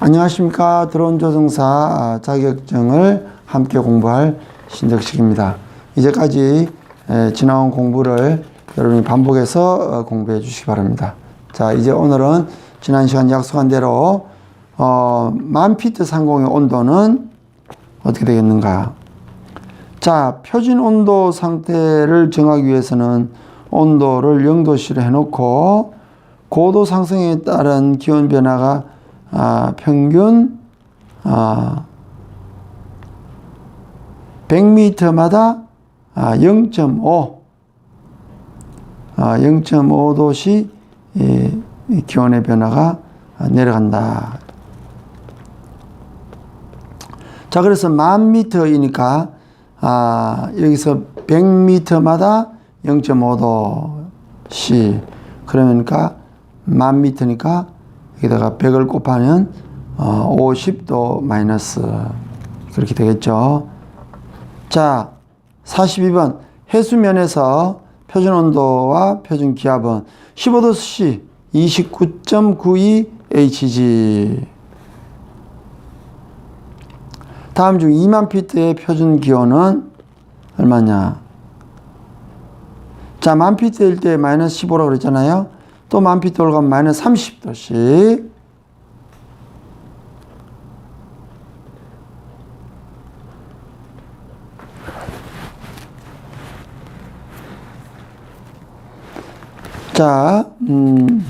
안녕하십니까. 드론 조종사 자격증을 함께 공부할 신덕식입니다. 이제까지 에, 지나온 공부를 여러분이 반복해서 어, 공부해 주시기 바랍니다. 자, 이제 오늘은 지난 시간 약속한 대로 어, 만 피트 상공의 온도는 어떻게 되겠는가? 자, 표준 온도 상태를 정하기 위해서는 온도를 0도씨로 해놓고 고도 상승에 따른 기온 변화가 아, 평균 아, 100m마다 아, 0.5 아, 0.5도씨 이, 이 기온의 변화가 아, 내려간다. 자, 그래서 만 미터이니까 아, 여기서 100m마다 0.5도씨 그러니까 만 미터니까 여기다가 100을 곱하면 어, 50도 마이너스 그렇게 되겠죠. 자, 42번 해수면에서 표준 온도와 표준 기압은 15도씨 29.92 Hg 다음 중 2만 피트의 표준 기온은 얼마냐? 자, 만 피트일 때 마이너스 15라고 그랬잖아요. 또 만 피트 올라가면 마이너스 30도씩. 자, 음.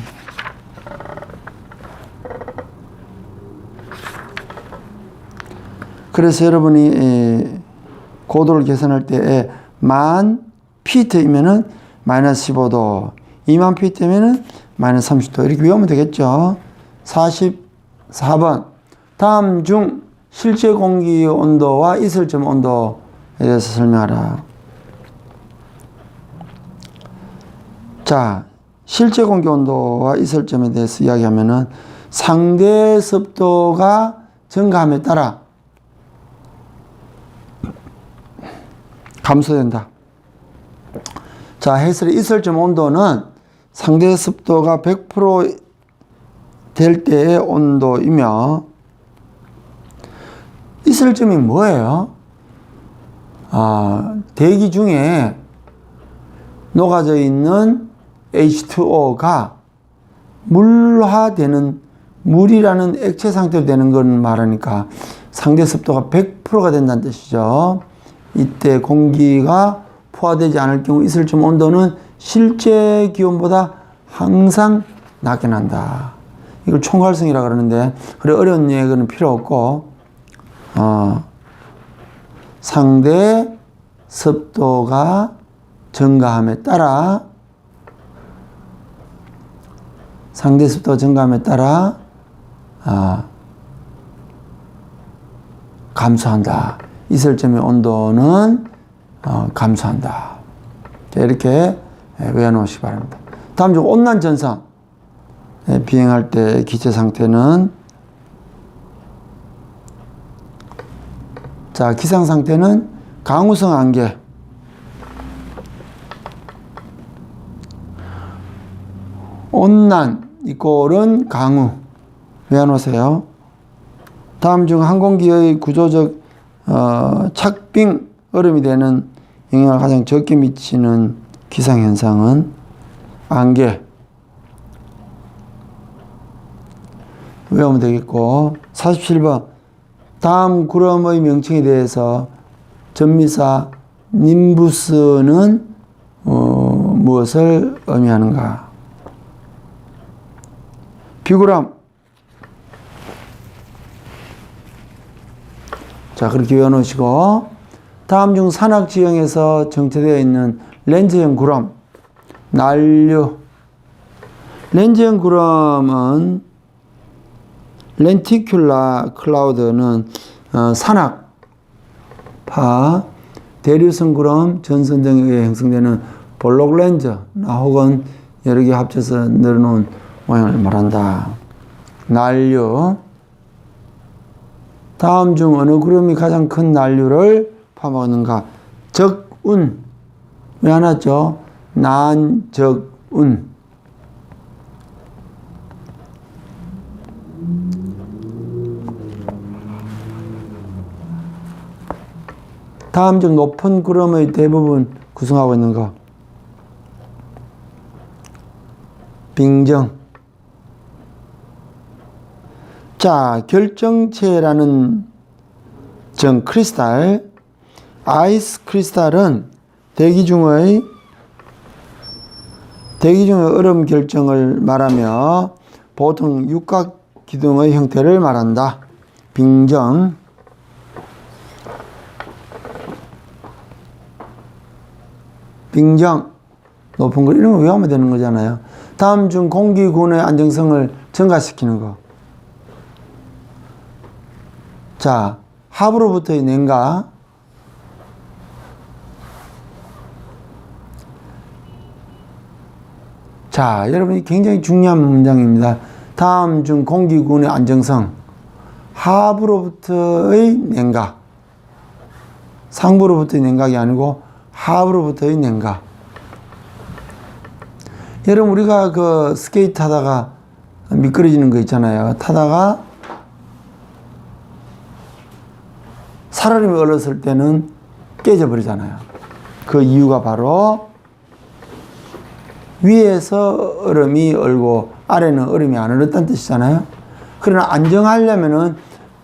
그래서 여러분이 에, 고도를 계산할 때 만 피트이면은 마이너스 15도, 2만 피트면은 마이너스 30도 이렇게 외우면 되겠죠. 44번 다음 중 실제 공기 온도와 이슬점 온도에 대해서 설명하라. 자, 실제 공기 온도와 이슬점에 대해서 이야기하면은 상대 습도가 증가함에 따라 감소된다. 자, 해설의 이슬점 온도는 상대 습도가 100%될 때의 온도이며 이슬점이 뭐예요? 아, 대기 중에 녹아져 있는 H2O가 물화되는 물이라는 액체 상태로 되는 건 말하니까 상대 습도가 100%가 된다는 뜻이죠. 이때 공기가 포화되지 않을 경우 이슬점 온도는 실제 기온보다 항상 낮게 난다. 이걸 총괄성이라 그러는데 그래 어려운 얘기는 필요 없고 어, 상대 습도가 증가함에 따라 상대 습도 증가함에 따라 아, 감소한다. 이슬점의 온도는 어, 감소한다. 자, 이렇게 외워놓으시기 바랍니다. 다음 중 온난 전선 예, 비행할 때 기체 상태는 자 기상 상태는 강우성 안개 온난 이꼴은 강우 외워놓으세요. 다음 중 항공기의 구조적 어, 착빙 얼음이 되는 영향을 가장 적게 미치는 기상현상은 안개. 외우면 되겠고. 47번. 다음 구름의 명칭에 대해서 전미사 님부스는 어, 무엇을 의미하는가? 비구람. 자, 그렇게 외워놓으시고, 다음 중 산악 지형에서 정체되어 있는 렌즈형 구름, 난류. 렌즈형 구름은, 렌티큘라 클라우드는 어, 산악파, 대류성 구름, 전선 등에 형성되는 볼록 렌즈, 혹은 여러 개 합쳐서 늘어놓은 모양을 말한다. 난류. 다음 중 어느 구름이 가장 큰 난류를 파먹는가? 적운. 왜 안 왔죠? 난, 적, 은. 다음 중 높은 구름의 대부분 구성하고 있는 거. 빙정. 자, 결정체라는 정 크리스탈, 아이스 크리스탈은 대기 중의 대기 중의 얼음 결정을 말하며 보통 육각 기둥의 형태를 말한다. 빙정. 빙정. 높은 거 이런 거 외우면 되는 거잖아요. 다음 중 공기군의 안정성을 증가시키는 거. 자, 합으로부터의 냉가. 자, 여러분이 굉장히 중요한 문장입니다. 다음 중 공기군의 안정성. 하부로부터의 냉각. 상부로부터의 냉각이 아니고 하부로부터의 냉각. 여러분 우리가 그 스케이트 하다가 미끄러지는 거 있잖아요. 타다가 살얼음이 얼었을 때는 깨져버리잖아요. 그 이유가 바로 위에서 얼음이 얼고 아래는 얼음이 안 얼었다는 뜻이잖아요. 그러나 안정하려면은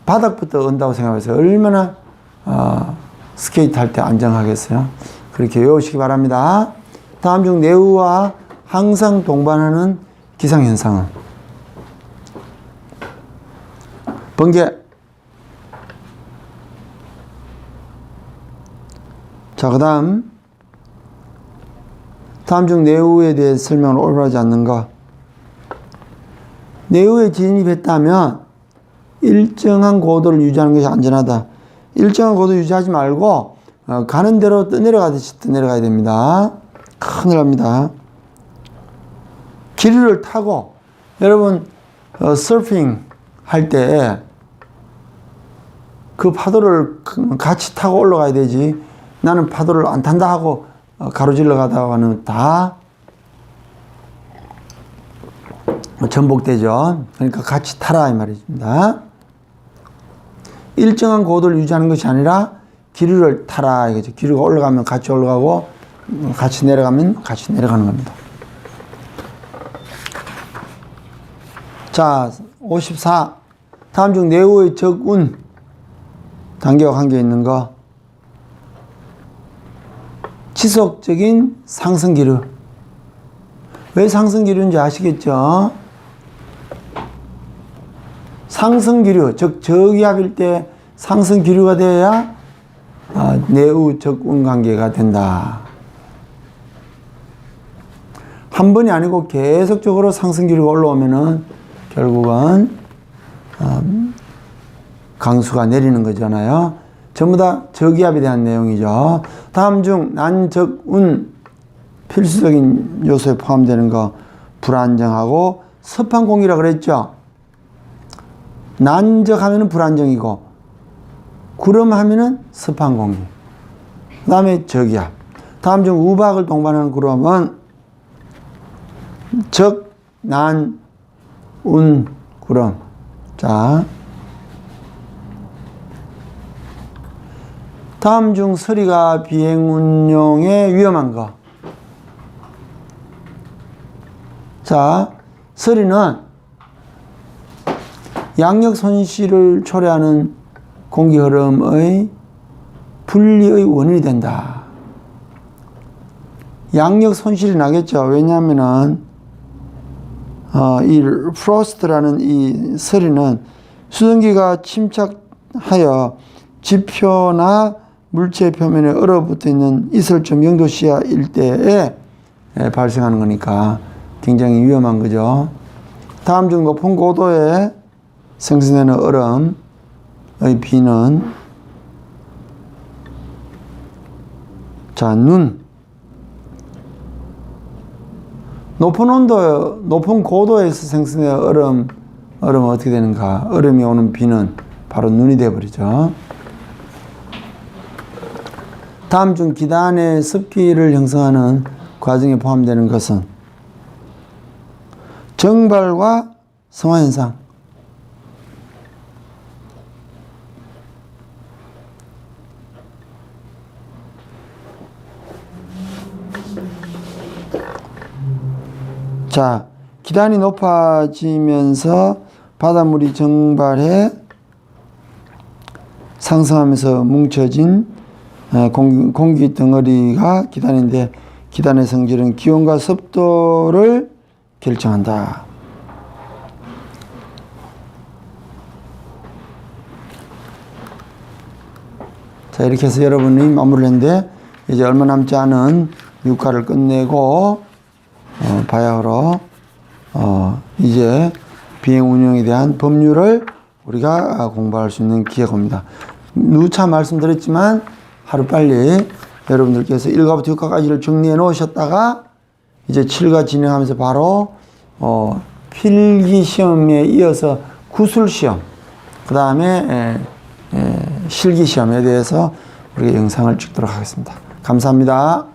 바닥부터 언다고 생각해서 얼마나 어, 스케이트 할 때 안정하겠어요. 그렇게 외우시기 바랍니다. 다음 중 내우와 항상 동반하는 기상현상은 번개 자, 그 다음 다음 중 내우에 대해 설명을 올바르지 않는 것 내우에 진입했다면 일정한 고도를 유지하는 것이 안전하다. 일정한 고도 유지하지 말고 어, 가는 대로 떠내려가듯이 떠내려가야 됩니다. 큰일 납니다. 기류를 타고 여러분 어, 서핑 할 때 그 파도를 같이 타고 올라가야 되지 나는 파도를 안 탄다 하고 어, 가로질러 가다가는 다 전복되죠. 그러니까 같이 타라 이 말입니다. 일정한 고도를 유지하는 것이 아니라 기류를 타라 이거죠. 기류가 올라가면 같이 올라가고 같이 내려가면 같이 내려가는 겁니다. 자, 54. 다음 중 내우의 적운 단계와 관계 있는 거. 지속적인 상승 기류. 왜 상승 기류인지 아시겠죠? 상승 기류, 즉 저기압일 때 상승 기류가 돼야 아, 내우 적운 관계가 된다. 한 번이 아니고 계속적으로 상승 기류가 올라오면은 결국은 음, 강수가 내리는 거잖아요. 전부 다 저기압에 대한 내용이죠. 다음 중 난적 운 필수적인 요소에 포함되는 거 불안정하고 공기라 그랬죠. 난적하면은 불안정이고 구름하면은 공기. 그다음에 저기압. 다음 중 우박을 동반하는 구름은 적, 난, 운, 구름. 자. 다음 중 서리가 비행 운용에 위험한 거. 자, 서리는 양력 손실을 초래하는 공기 흐름의 분리의 원인이 된다. 양력 손실이 나겠죠. 왜냐하면은 어, 이 프로스트라는 이 서리는 수증기가 침착하여 지표나 물체 표면에 얼어붙어 있는 이슬점 영도시야 일대에 발생하는 거니까 굉장히 위험한 거죠. 다음 중 높은 고도에 생성되는 얼음의 비는 자, 눈. 높은 온도, 높은 고도에서 생성된 얼음, 얼음은 어떻게 되는가? 얼음이 오는 비는 바로 눈이 되어버리죠. 다음 중 기단의 습기를 형성하는 과정에 포함되는 것은 정발과 성화현상, 자, 기단이 높아지면서 바닷물이 정발해 상승하면서 뭉쳐진 공기, 공기 덩어리가 기단인데 기단의 성질은 기온과 습도를 결정한다. 자, 이렇게 해서 여러분이 마무리를 했는데 이제 얼마 남지 않은 육가를 끝내고 어, 바야흐로 어, 이제 비행 운영에 대한 법률을 우리가 아, 공부할 수 있는 기회가 옵니다. 누차 말씀드렸지만 하루 빨리 여러분들께서 1가부터 6가까지를 정리해 놓으셨다가 이제 7가 진행하면서 바로 어, 필기 시험에 이어서 구술 시험, 그 다음에 실기 시험에 대해서 우리가 영상을 찍도록 하겠습니다. 감사합니다.